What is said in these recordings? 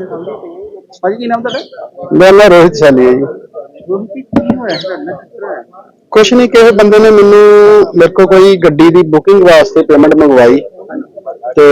ਭਾਜੀ ਕੀ ਨਾਮ ਤੁਹਾਡਾ? ਮੇਰਾ ਨਾਮ ਰੋਹਿਤ ਸੈਣੀ ਹੈ ਜੀ। ਰੋਹਿਤ ਜੀ, ਕੀ ਹੋਇਆ ਤੁਹਾਡਾ ਕਿਸ ਤਰ੍ਹਾਂ ਹੋਇਆ? ਕੁਛ ਨਹੀਂ ਕਿਸੇ ਬੰਦੇ ਨੇ ਮੈਨੂੰ ਮੇਰੇ ਕੋਲ ਕੋਈ ਗੱਡੀ ਦੀ ਬੁਕਿੰਗ ਵਾਸਤੇ ਪੇਮੈਂਟ ਮੰਗਵਾਈ ਤੇ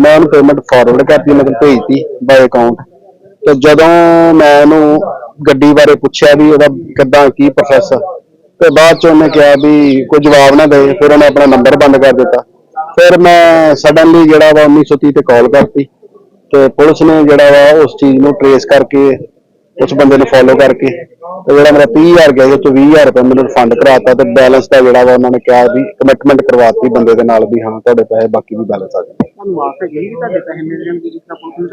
ਮੈਂ ਉਹਨੂੰ ਪੇਮੈਂਟ ਫਾਰਵਰਡ ਕਰਤੀ ਮਤਲਬ ਭੇਜਤੀ ਬਾਈ ਅਕਾਊਂਟ ਤੇ ਜਦੋਂ ਮੈਂ ਉਹਨੂੰ ਗੱਡੀ ਬਾਰੇ ਪੁੱਛਿਆ ਵੀ ਉਹਦਾ ਕਿੱਦਾਂ ਕੀ ਪ੍ਰੋਸੈਸ ਤੇ ਬਾਅਦ ਚ ਉਹਨੇ ਕਿਹਾ ਵੀ ਕੋਈ ਜਵਾਬ ਨਾ ਦੇ ਫਿਰ ਉਹਨੇ ਆਪਣਾ ਨੰਬਰ ਬੰਦ ਕਰ ਦਿੱਤਾ। ਫਿਰ ਮੈਂ ਸਡਨਲੀ ਜਿਹੜਾ ਵਾ 1930 ਤੇ ਕਾਲ ਕਰਤੀ। ਤੇ ਪੁਲਿਸ ਨੇ ਜਿਹੜਾ ਵਾ ਉਸ ਚੀਜ਼ ਨੂੰ ਟਰੇਸ ਕਰਕੇ ਉਸ ਬੰਦੇ ਨੂੰ ਫੋਲੋ ਕਰਕੇ ਤੇ ਜਿਹੜਾ ਮੇਰਾ 30000 ਗਿਆ ਉਹ ਤੋਂ 20000 ਰੁਪਏ ਮੈਨੂੰ ਰਿਫੰਡ ਕਰਾਤਾ ਤੇ ਬੈਲੈਂਸ ਦਾ ਜਿਹੜਾ ਵਾ ਉਹਨਾਂ ਨੇ ਕਿਹਾ ਵੀ ਕਮਿਟਮੈਂਟ ਕਰਵਾਤੀ ਬੰਦੇ ਦੇ ਨਾਲ ਵੀ ਹਾਂ ਤੁਹਾਡੇ ਪੈਸੇ ਬਾਕੀ ਵੀ ਬੈਲੈਂਸ ਆ ਜਾਣਗੇ। ਤੁਹਾਨੂੰ ਆਸ ਹੈ ਕਿ ਤੁਹਾਡੇ ਪੈਸੇ ਮਿਲ ਜਾਣਗੇ ਜਿਸ ਤਰ੍ਹਾਂ ਪੁਲਿਸ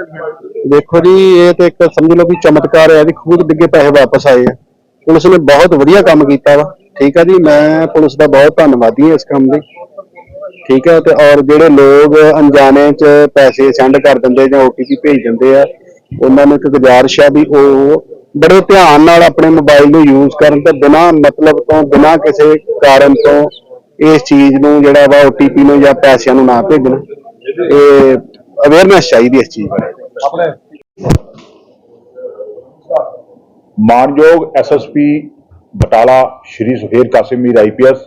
ਨੇ ਦੇਖੋ ਜੀ ਇਹ ਤੇ ਇੱਕ ਸਮਝ ਲਓ ਵੀ ਚਮਤਕਾਰ ਹੈ ਵੀ ਖੂਦ ਡਿੱਗੇ ਪੈਸੇ ਵਾਪਸ ਆਏ ਆ। ਪੁਲਿਸ ਨੇ ਬਹੁਤ ਵਧੀਆ ਕੰਮ ਕੀਤਾ ਵਾ ਠੀਕ ਆ ਜੀ ਮੈਂ ਪੁਲਿਸ ਦਾ ਬਹੁਤ ਧੰਨਵਾਦੀ ਹਾਂ ਇਸ ਕੰਮ ਲਈ। ਠੀਕ ਹੈ, ਤੇ ਔਰ ਜਿਹੜੇ ਲੋਕ ਅਣਜਾਣੇ ਚ ਪੈਸੇ ਸੈਂਡ ਕਰ ਦਿੰਦੇ ਜਾਂ OTP ਭੇਜ ਦਿੰਦੇ ਆ, ਉਹਨਾਂ ਨੂੰ ਇੱਕ ਗੁਜ਼ਾਰਿਸ਼ ਆ ਵੀ ਉਹ ਬੜੇ ਧਿਆਨ ਨਾਲ ਆਪਣੇ ਮੋਬਾਈਲ ਨੂੰ ਯੂਜ਼ ਕਰਨ ਤੇ ਬਿਨਾਂ ਮਤਲਬ ਤੋਂ, ਬਿਨਾਂ ਕਿਸੇ ਕਾਰਨ ਤੋਂ ਇਸ ਚੀਜ਼ ਨੂੰ ਜਿਹੜਾ ਵਾ OTP ਨੂੰ ਜਾਂ ਪੈਸਿਆਂ ਨੂੰ ਨਾ ਭੇਜਣ। ਇਹ ਅਵੇਅਰਨੈਸ ਚਾਹੀਦੀ ਇਸ ਚੀਜ਼ ਬਾਰੇ। ਮਾਨਯੋਗ SSP Batala Shri Sukher Qasim Mir IPS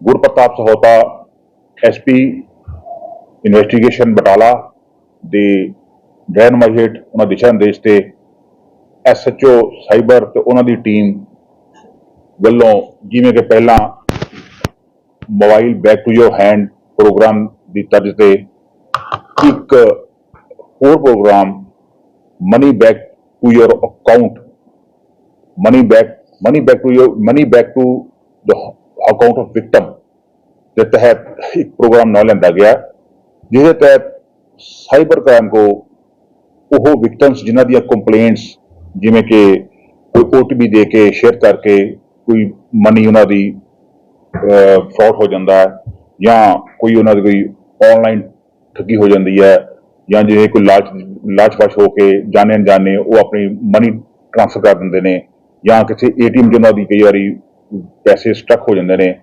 Gurpartap Sahota SP investigation Batala ਦੇ ਰਹਿਨਮਾਈ ਹੇਠ ਉਹਨਾਂ ਦਿਸ਼ਾ ਨਿਰਦੇਸ਼ ਤੇ ਐਸਐਚਓ ਸਾਈਬਰ ਤੇ ਉਹਨਾਂ ਦੀ ਟੀਮ ਵੱਲੋਂ ਜਿਵੇਂ ਕਿ ਪਹਿਲਾਂ mobile back to your hand programme ਦੀ ਤਰਜ਼ ਤੇ ਇੱਕ ਹੋਰ programme money back to your account money back money back to your money back to the account of victim ਦੇ ਤਹਿਤ ਇੱਕ ਪ੍ਰੋਗਰਾਮ ਨਾਲ ਲੈਂਦਾ ਗਿਆ, ਜਿਹਦੇ ਤਹਿਤ ਸਾਈਬਰ ਕ੍ਰਾਈਮ ਕੋ ਉਹ ਵਿਕਟਮਸ ਜਿਨ੍ਹਾਂ ਦੀਆਂ ਕੰਪਲੇਂਟਸ ਜਿਵੇਂ ਕਿ ਕੋਈ OTP ਦੇ ਕੇ ਸ਼ੇਅਰ ਕਰਕੇ ਕੋਈ ਮਨੀ ਉਹਨਾਂ ਦੀ ਫਰਾਡ ਹੋ ਜਾਂਦਾ ਹੈ ਜਾਂ ਕੋਈ ਉਹਨਾਂ ਦੀ ਕੋਈ ਆਨਲਾਈਨ ਠੱਗੀ ਹੋ ਜਾਂਦੀ ਹੈ ਜਾਂ ਜਿਵੇਂ ਕੋਈ ਲਾਲਚ ਲਾਲਚਵਸ਼ ਹੋ ਕੇ ਜਾਣੇ ਅਣਜਾਣੇ ਉਹ ਆਪਣੀ ਮਨੀ ਟ੍ਰਾਂਸਫਰ ਕਰ ਦਿੰਦੇ ਨੇ ਜਾਂ ਕਿਸੇ ਏਟੀਐਮ ਜਿਹਨਾਂ ਦੀ ਕਈ ਵਾਰੀ ਪੈਸੇ ਸਟਕ ਹੋ ਜਾਂਦੇ ਨੇ।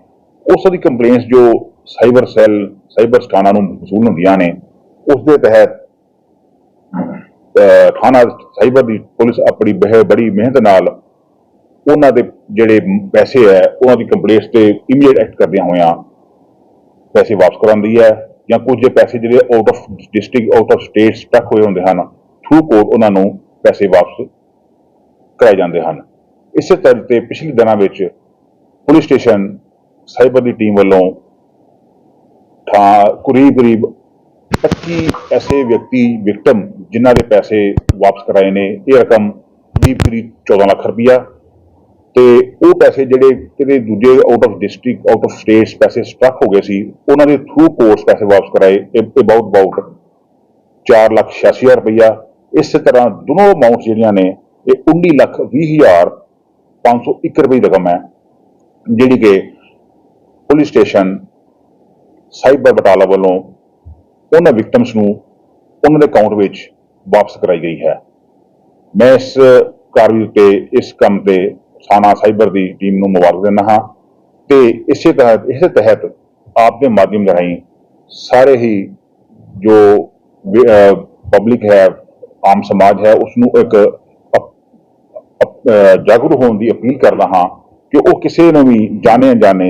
ਉਸ ਦੀ ਕੰਪਲੇਂਟਸ ਜੋ ਸਾਈਬਰ ਸੈੱਲ ਸਾਈਬਰ ਸਥਾਨਾਂ ਨੂੰ ਵਸੂਲ ਹੁੰਦੀਆਂ ਨੇ ਉਸ ਦੇ ਤਹਿਤ ਥਾਣਾ ਸਾਈਬਰ ਦੀ ਪੁਲਿਸ ਆਪਣੀ ਬਹਿ, ਬੜੀ ਮਿਹਨਤ ਨਾਲ ਉਹਨਾਂ ਦੇ ਜਿਹੜੇ ਪੈਸੇ ਹੈ, ਉਹਨਾਂ ਦੀ ਕੰਪਲੇਂਟਸ ਤੇ ਇਮੀਡੀਏਟ ਐਕਟ ਕਰਦਿਆਂ ਹੋਇਆਂ ਪੈਸੇ ਵਾਪਸ ਕਰਾਉਂਦੀ ਹੈ ਜਾਂ ਕੁਝ ਜੇ ਪੈਸੇ ਜਿਹੜੇ out of district out of state stuck ਹੋਏ ਹੁੰਦੇ ਹਨ ਥਰੂ ਕੋਰਟ ਉਹਨਾਂ ਨੂੰ ਪੈਸੇ ਵਾਪਸ ਕਰਾਏ ਜਾਂਦੇ ਹਨ। ਇਸੇ ਤਰ੍ਹਾਂ ਤੇ ਪਿਛਲੇ ਦਿਨਾਂ ਵਿੱਚ ਪੁਲਿਸ ਸਟੇਸ਼ਨ ਸਾਈਬਰ ਦੀ ਟੀਮ ਵੱਲੋਂ ਥਾਂ ਕਰੀਬ ਕਰੀਬ 25 ਐਸੇ ਵਿਅਕਤੀ, ਵਿਕਟਮ, ਜਿਨ੍ਹਾਂ ਦੇ ਪੈਸੇ ਵਾਪਸ ਕਰਾਏ ਨੇ, ਇਹ ਰਕਮ ਕਰੀਬ ਕਰੀਬ 14 ਲੱਖ ਰੁਪਈਆ ਤੇ ਉਹ ਪੈਸੇ ਜਿਹੜੇ ਕਿਤੇ ਦੂਜੇ out of district out of states ਪੈਸੇ ਸਟਕ ਹੋ ਗਏ ਸੀ, ਉਹਨਾਂ ਦੇ ਥਰੂ ਕੋਰਸ ਪੈਸੇ ਵਾਪਸ ਕਰਾਏ ਅਬਾਊਟ ਅਬਾਊਟ 4 ਲੱਖ 86 ਹਜ਼ਾਰ ਰੁਪਈਆ। ਇਸੇ ਤਰ੍ਹਾਂ ਦੋਨੋਂ ਅਮਾਉਂਟ ਜਿਹੜੀਆਂ ਨੇ, ਇਹ 19 ਲੱਖ 20 ਹਜ਼ਾਰ 501 ਰੁਪਏ ਦੀ ਰਕਮ ਹੈ, ਜਿਹੜੀ ਕਿ ਪੁਲਿਸ ਸਟੇਸ਼ਨ, ਸਾਈਬਰ ਬਟਾਲਾ ਵੱਲੋਂ ਉਹਨਾਂ ਵਿਕਟਮਸ ਨੂੰ ਉਹਨਾਂ ਦੇ ਅਕਾਊਂਟ ਵਿੱਚ ਵਾਪਸ ਕਰਾਈ ਗਈ ਹੈ। ਮੈਂ ਇਸ ਕਾਰਵਾਈ ਉੱਤੇ, ਇਸ ਕੰਮ ਤੇ ਥਾਣਾ ਸਾਈਬਰ ਦੀ ਟੀਮ ਨੂੰ ਮੁਬਾਰਕ ਦਿੰਦਾ ਹਾਂ ਤੇ ਇਸੇ ਤਹਿਤ ਇਸੇ ਤਹਿਤ ਆਪ ਦੇ ਮਾਧਿਅਮ ਰਾਹੀਂ ਸਾਰੇ ਹੀ ਜੋ ਪਬਲਿਕ ਹੈ, ਆਮ ਸਮਾਜ ਹੈ ਉਸ ਨੂੰ ਇੱਕ ਜਾਗਰੂਕ ਹੋਣ ਦੀ ਅਪੀਲ ਕਰਦਾ ਹਾਂ ਕਿ ਉਹ ਕਿਸੇ ਨੂੰ ਵੀ ਜਾਣੇ ਜਾਣੇ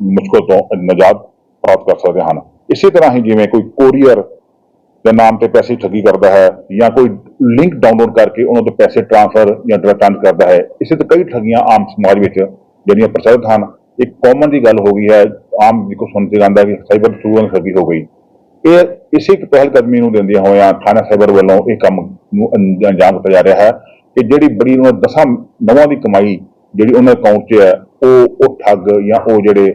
ਮੁਸ਼ਕਲ ਤੋਂ ਨਜਾਤ ਪ੍ਰਾਪਤ ਕਰ ਸਕਦੇ ਹਨ। ਇਸੇ ਤਰ੍ਹਾਂ ਹੀ ਜਿਵੇਂ ਕੋਈ ਕੋਰੀਅਰ ਦੇ ਨਾਮ ਤੇ ਪੈਸੇ ਠੱਗੀ ਕਰਦਾ ਹੈ ਜਾਂ ਕੋਈ ਲਿੰਕ ਡਾਊਨਲੋਡ ਕਰਕੇ ਉਹਨਾਂ ਤੋਂ ਪੈਸੇ ਟ੍ਰਾਂਸਫਰ ਜਾਂ ਡਿਸਟੈਂਸ ਕਰਦਾ ਹੈ, ਇਸੇ ਤੋਂ ਕਈ ਠੱਗੀਆਂ ਆਮ ਸਮਾਜ ਵਿੱਚ ਜਿਹੜੀਆਂ ਪ੍ਰਚਲਿਤ ਹਨ। ਇੱਕ ਕਾਮਨ ਦੀ ਗੱਲ ਹੋ ਗਈ ਹੈ, ਆਮ ਜਿੱਕੋ ਸੁਣ ਕੇ ਜਾਂਦਾ ਕਿ ਸਾਈਬਰ ਥਰੂ ਠੱਗੀ ਹੋ ਗਈ। ਇਹ ਇਸੇ ਇੱਕ ਪਹਿਲ ਕਦਮੀ ਨੂੰ ਦਿੰਦਿਆਂ ਹੋਇਆਂ ਥਾਣਾ ਸਾਈਬਰ ਵੱਲੋਂ ਇਹ ਕੰਮ ਨੂੰ ਅੰਜਾਮ ਦਿੱਤਾ ਜਾ ਰਿਹਾ ਹੈ ਕਿ ਜਿਹੜੀ ਬੜੀ ਉਹਨਾਂ ਦਸਾਂ ਨਵਾਂ ਦੀ ਕਮਾਈ ਜਿਹੜੀ ਉਹਨਾਂ ਅਕਾਊਂਟ 'ਚ ਹੈ, ਉਹ ਉਹ ਠੱਗ ਜਾਂ ਉਹ ਜਿਹੜੇ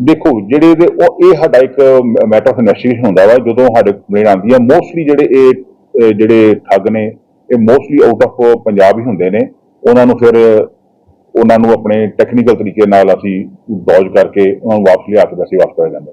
ਦੇਖੋ, ਜਿਹੜੇ ਦੇ ਉਹ, ਇਹ ਸਾਡਾ ਇੱਕ ਮੈਟਰ ਆਫ ਇਨਵੈਸਟੀਗੇਸ਼ਨ ਹੁੰਦਾ ਵਾ, ਜਦੋਂ ਸਾਡੇ ਕੰਪਲੇਂਟ ਆਉਂਦੀ ਆ ਮੋਸਟਲੀ ਜਿਹੜੇ ਇਹ ਜਿਹੜੇ ਠੱਗ ਨੇ, ਇਹ ਮੋਸਟਲੀ ਆਊਟ ਆਫ ਪੰਜਾਬ ਹੀ ਹੁੰਦੇ ਨੇ। ਉਹਨਾਂ ਨੂੰ ਫਿਰ, ਉਹਨਾਂ ਨੂੰ ਆਪਣੇ ਟੈਕਨੀਕਲ ਤਰੀਕੇ ਨਾਲ ਅਸੀਂ ਡੌਜ ਕਰਕੇ ਉਹਨਾਂ ਨੂੰ ਵਾਪਸ ਲਿਆ ਕੇ ਵੈਸੇ ਵਾਪਸ ਕਰਿਆ ਜਾਂਦਾ